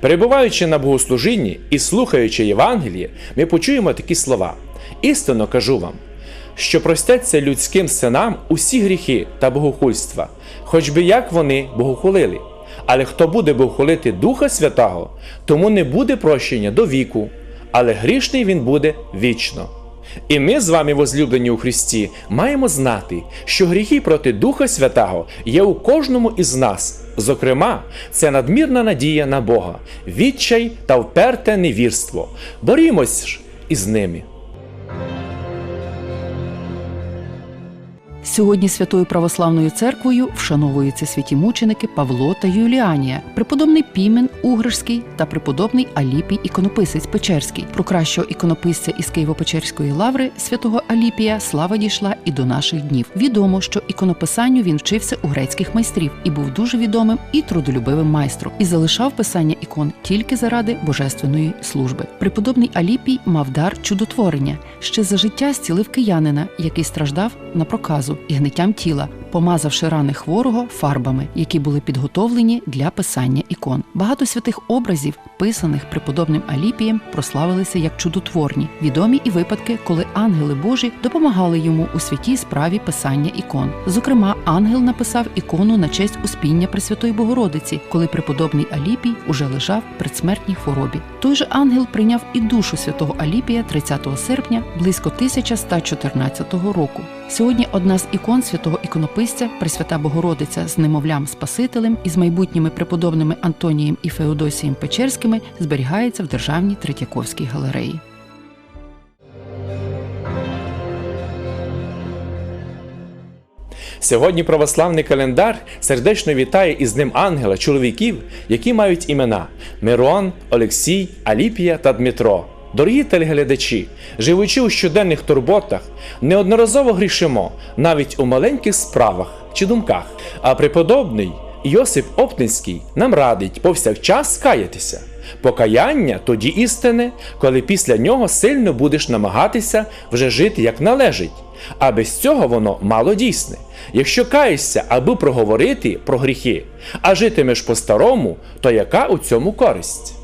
Перебуваючи на богослужінні і слухаючи Євангеліє, ми почуємо такі слова: Істинно кажу вам, що простяться людським синам усі гріхи та богохульства, хоч би як вони богохулили. Але хто буде богохулити Духа Святого, тому не буде прощення до віку, але грішний він буде вічно. І ми з вами, возлюблені у Христі, маємо знати, що гріхи проти Духа Святого є у кожному із нас. Зокрема, це надмірна надія на Бога, відчай та вперте невірство. Борімось ж із ними. Сьогодні Святою Православною церквою вшановуються святі мученики Павло та Юліанія, преподобний Пімен Угришський та преподобний Аліпій Іконописець Печерський. Про кращого іконописця із Києво-Печерської лаври святого Аліпія слава дійшла і до наших днів. Відомо, що іконописанню він вчився у грецьких майстрів і був дуже відомим і трудолюбивим майстром, і залишав писання ікон тільки заради божественної служби. Преподобний Аліпій мав дар чудотворення. Ще за життя зцілив киянина, який страждав на проказу і гниттям тіла, помазавши рани хворого фарбами, які були підготовлені для писання ікон. Багато святих образів, писаних преподобним Аліпієм, прославилися як чудотворні. Відомі і випадки, коли ангели Божі допомагали йому у святій справі писання ікон. Зокрема, ангел написав ікону на честь успіння Пресвятої Богородиці, коли преподобний Аліпій уже лежав в предсмертній хворобі. Той же ангел прийняв і душу святого Аліпія 30 серпня близько 1114 року. Сьогодні одна з ікон святого іконописця, Пресвята Богородиця з немовлям Спасителем і з майбутніми преподобними Антонієм і Феодосієм Печерськими зберігається в Державній Третьяковській галереї. Сьогодні православний календар сердечно вітає із ним ангела чоловіків, які мають імена Мирон, Олексій, Аліпія та Дмитро. Дорогі телеглядачі, живучи у щоденних турботах, неодноразово грішимо навіть у маленьких справах чи думках. А преподобний Йосип Оптинський нам радить повсякчас каятися. Покаяння тоді істине, коли після нього сильно будеш намагатися вже жити як належить. А без цього воно мало дійсне. Якщо каєшся, аби проговорити про гріхи, а житимеш по-старому, то яка у цьому користь?